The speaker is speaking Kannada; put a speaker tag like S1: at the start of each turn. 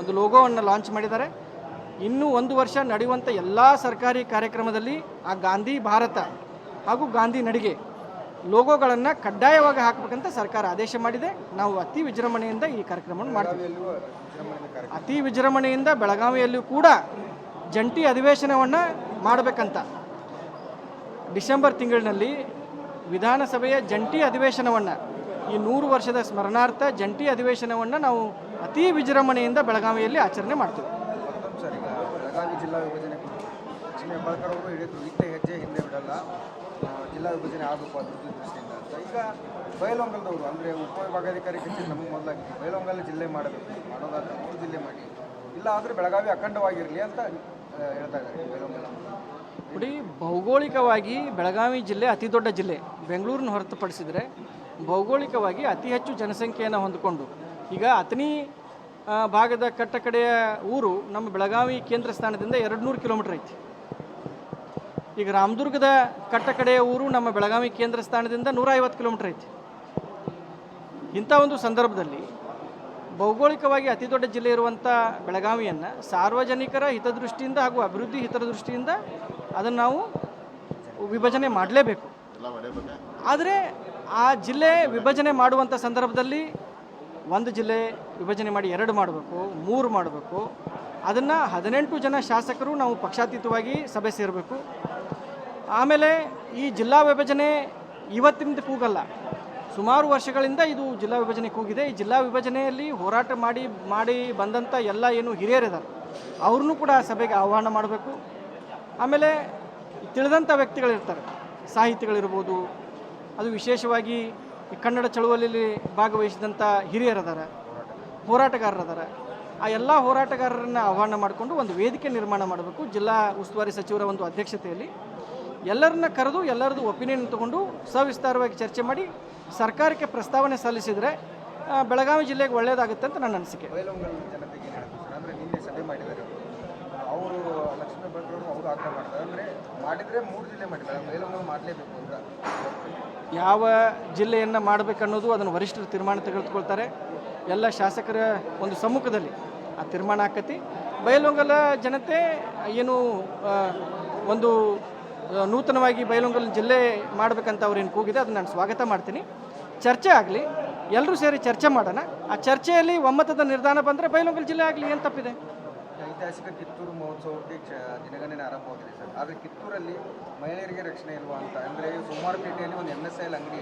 S1: ಒಂದು ಲೋಗೋವನ್ನು ಲಾಂಚ್ ಮಾಡಿದ್ದಾರೆ. ಇನ್ನೂ ಒಂದು ವರ್ಷ ನಡೆಯುವಂಥ ಎಲ್ಲ ಸರ್ಕಾರಿ ಕಾರ್ಯಕ್ರಮದಲ್ಲಿ ಆ ಗಾಂಧಿ ಭಾರತ ಹಾಗೂ ಗಾಂಧಿ ನಡಿಗೆ ಲೋಗೋಗಳನ್ನು ಕಡ್ಡಾಯವಾಗಿ ಹಾಕಬೇಕಂತ ಸರ್ಕಾರ ಆದೇಶ ಮಾಡಿದೆ. ನಾವು ಅತಿ ವಿಜೃಂಭಣೆಯಿಂದ ಈ ಕಾರ್ಯಕ್ರಮವನ್ನು ಮಾಡ್ತೀವಿ. ಅತಿ ವಿಜೃಂಭಣೆಯಿಂದ ಬೆಳಗಾವಿಯಲ್ಲೂ ಕೂಡ ಜಂಟಿ ಅಧಿವೇಶನವನ್ನು ಮಾಡಬೇಕಂತ ಡಿಸೆಂಬರ್ ತಿಂಗಳಿನಲ್ಲಿ ವಿಧಾನಸಭೆಯ ಜಂಟಿ ಅಧಿವೇಶನವನ್ನು ಈ ನೂರು ವರ್ಷದ ಸ್ಮರಣಾರ್ಥ ಜಂಟಿ ಅಧಿವೇಶನವನ್ನು ನಾವು ಅತಿ ವಿಜೃಂಭಣೆಯಿಂದ ಬೆಳಗಾವಿಯಲ್ಲಿ ಆಚರಣೆ ಮಾಡ್ತೀವಿ.
S2: ಸರ್ ಈಗ ಬೆಳಗಾವಿ ಜಿಲ್ಲಾ ವಿಭಜನೆ ಲಕ್ಷ್ಮೀ ಹೆಬ್ಬಾಳ್ಕರ್ ಅವರು ಇಟ್ಟೆ ಹೆಜ್ಜೆ ಹಿಂದೆ ಬಿಡಲ್ಲ. ಜಿಲ್ಲಾ ವಿಭಜನೆ ಆಗಬೇಕು ಅಭಿವೃದ್ಧಿ ದೃಷ್ಟಿಯಿಂದ ಅಂತ. ಈಗ ಬಯಲೊಂಗಲದವರು ಅಂದರೆ ಉಪವಿಭಾಗಾಧಿಕಾರಿ ಕಚೇರಿ ನಮಗೆ ಮೊದಲಾಗಿದೆ. ಬಯಲೊಂಗಲ ಜಿಲ್ಲೆ ಮಾಡಬೇಕು ಮಾಡೋದಾದ್ರೆ ಮೂರು ಜಿಲ್ಲೆ ಮಾಡಿ. ಇಲ್ಲ ಆದರೆ ಬೆಳಗಾವಿ ಅಖಂಡವಾಗಿರಲಿ ಅಂತ ಹೇಳ್ತಾ ಇದ್ದಾರೆ ಬಯಲೊಂಗಲ
S1: ನೋಡಿ ಭೌಗೋಳಿಕವಾಗಿ ಬೆಳಗಾವಿ ಜಿಲ್ಲೆ ಅತಿ ದೊಡ್ಡ ಜಿಲ್ಲೆ. ಬೆಂಗಳೂರನ್ನ ಹೊರತುಪಡಿಸಿದರೆ ಭೌಗೋಳಿಕವಾಗಿ ಅತಿ ಹೆಚ್ಚು ಜನಸಂಖ್ಯೆಯನ್ನು ಹೊಂದಿಕೊಂಡು ಈಗ ಅತನಿ ಭಾಗದ ಕಟ್ಟಕಡೆಯ ಊರು ನಮ್ಮ ಬೆಳಗಾವಿ ಕೇಂದ್ರ ಸ್ಥಾನದಿಂದ ಎರಡು ನೂರು ಕಿಲೋಮೀಟ್ರ್ ಐತಿ. ಈಗ ರಾಮದುರ್ಗದ ಕಟ್ಟಕಡೆಯ ಊರು ನಮ್ಮ ಬೆಳಗಾವಿ ಕೇಂದ್ರ ಸ್ಥಾನದಿಂದ ನೂರ ಐವತ್ತು ಕಿಲೋಮೀಟ್ರ್ ಐತಿ. ಇಂಥ ಒಂದು ಸಂದರ್ಭದಲ್ಲಿ ಭೌಗೋಳಿಕವಾಗಿ ಅತಿ ದೊಡ್ಡ ಜಿಲ್ಲೆ ಇರುವಂಥ ಬೆಳಗಾವಿಯನ್ನು ಸಾರ್ವಜನಿಕರ ಹಿತದೃಷ್ಟಿಯಿಂದ ಹಾಗೂ ಅಭಿವೃದ್ಧಿ ಹಿತದೃಷ್ಟಿಯಿಂದ ಅದನ್ನು ನಾವು ವಿಭಜನೆ ಮಾಡಲೇಬೇಕು. ಆದರೆ ಆ ಜಿಲ್ಲೆ ವಿಭಜನೆ ಮಾಡುವಂಥ ಸಂದರ್ಭದಲ್ಲಿ ಒಂದು ಜಿಲ್ಲೆ ವಿಭಜನೆ ಮಾಡಿ ಎರಡು ಮಾಡಬೇಕು, ಮೂರು ಮಾಡಬೇಕು. ಅದನ್ನು ಹದಿನೆಂಟು ಜನ ಶಾಸಕರು ನಾವು ಪಕ್ಷಾತೀತವಾಗಿ ಸಭೆ ಸೇರಬೇಕು. ಆಮೇಲೆ ಈ ಜಿಲ್ಲಾ ವಿಭಜನೆ ಇವತ್ತಿಂದ ಕೂಗಲ್ಲ. ಸುಮಾರು ವರ್ಷಗಳಿಂದ ಇದು ಜಿಲ್ಲಾ ವಿಭಜನೆ ಕೂಗಿದೆ. ಈ ಜಿಲ್ಲಾ ವಿಭಜನೆಯಲ್ಲಿ ಹೋರಾಟ ಮಾಡಿ ಮಾಡಿ ಬಂದಂಥ ಎಲ್ಲ ಏನು ಹಿರಿಯರಿದ್ದಾರೆ ಅವ್ರನ್ನೂ ಕೂಡ ಸಭೆಗೆ ಆಹ್ವಾನ ಮಾಡಬೇಕು. ಆಮೇಲೆ ತಿಳಿದಂಥ ವ್ಯಕ್ತಿಗಳಿರ್ತಾರೆ. ಸಾಹಿತಿಗಳಿರ್ಬೋದು ಅದು ವಿಶೇಷವಾಗಿ ಕನ್ನಡ ಚಳುವಳಿಯಲ್ಲಿ ಭಾಗವಹಿಸಿದಂಥ ಹಿರಿಯರದಾರ ಹೋರಾಟಗಾರರದಾರ ಆ ಎಲ್ಲ ಹೋರಾಟಗಾರರನ್ನು ಆಹ್ವಾನ ಮಾಡಿಕೊಂಡು ಒಂದು ವೇದಿಕೆ ನಿರ್ಮಾಣ ಮಾಡಬೇಕು. ಜಿಲ್ಲಾ ಉಸ್ತುವಾರಿ ಸಚಿವರ ಒಂದು ಅಧ್ಯಕ್ಷತೆಯಲ್ಲಿ ಎಲ್ಲರನ್ನ ಕರೆದು ಎಲ್ಲರದ್ದು ಒಪಿನಿಯನ್ ತಗೊಂಡು ಸವಿಸ್ತಾರವಾಗಿ ಚರ್ಚೆ ಮಾಡಿ ಸರ್ಕಾರಕ್ಕೆ ಪ್ರಸ್ತಾವನೆ ಸಲ್ಲಿಸಿದರೆ ಬೆಳಗಾವಿ ಜಿಲ್ಲೆಗೆ ಒಳ್ಳೆಯದಾಗುತ್ತೆ ಅಂತ ನನ್ನ ಅನಿಸಿಕೆ
S2: ಬಯಲೊಂಗಲ ಜನತೆಗೆ ಏನು ಹೇಳ್ತಾರೆ ಸರ್ ಅಂದರೆ ನಿನ್ನೆ ಸಭೆ ಮಾಡಿದ್ದಾರೆ ಅವರು ಲಕ್ಷ್ಮೀ ಹೆಬ್ಬಾಳ್ಕರ್ ಅವರು ಅವರು ಆಗ್ರಹ ಮಾಡ್ತಾರೆ ಅಂದರೆ ಮಾಡಿದರೆ ಮೂರು ಜಿಲ್ಲೆ ಮಾಡಲೇಬೇಕು ಅಂತ.
S1: ಯಾವ ಜಿಲ್ಲೆಯನ್ನು ಮಾಡಬೇಕನ್ನೋದು ಅದನ್ನು ವರಿಷ್ಠರು ತೀರ್ಮಾನ ತೆಗೆದುಕೊಳ್ತಾರೆ. ಎಲ್ಲ ಶಾಸಕರ ಒಂದು ಸಮ್ಮುಖದಲ್ಲಿ ಆ ತೀರ್ಮಾನ ಆಕತಿ. ಬಯಲೊಂಗಲ ಜನತೆ ಏನು ಒಂದು ನೂತನವಾಗಿ ಬಯಲೊಂಗಲ ಜಿಲ್ಲೆ ಮಾಡಬೇಕಂತ ಅವ್ರೇನು ಕೂಗಿದೆ, ಅದನ್ನು ನಾನು ಸ್ವಾಗತ ಮಾಡ್ತೀನಿ. ಚರ್ಚೆ ಆಗಲಿ ಎಲ್ಲರೂ ಸೇರಿ ಚರ್ಚೆ ಮಾಡೋಣ. ಆ ಚರ್ಚೆಯಲ್ಲಿ ಒಮ್ಮತದ ನಿರ್ಧಾರ ಬಂದರೆ ಬಯಲೊಂಗಲ ಜಿಲ್ಲೆ ಆಗಲಿ, ಏನು ತಪ್ಪಿದೆ?
S2: ಐತಿಹಾಸಿಕ ಕಿತ್ತೂರು ಮಹೋತ್ಸವಕ್ಕೆ ದಿನಗಣನೆ ಆರಂಭವಾಗಿದೆ ಸರ್. ಆದರೆ ಕಿತ್ತೂರಲ್ಲಿ ಮಹಿಳೆಯರಿಗೆ ರಕ್ಷಣೆ ಇಲ್ವಾ ಅಂತ ಅಂದರೆ ಸೋಮವಾರಪೇಟೆಯಲ್ಲಿ ಒಂದು ಎಂ ಎಸ್ ಐ ಎಲ್ ಅಂಗಡಿ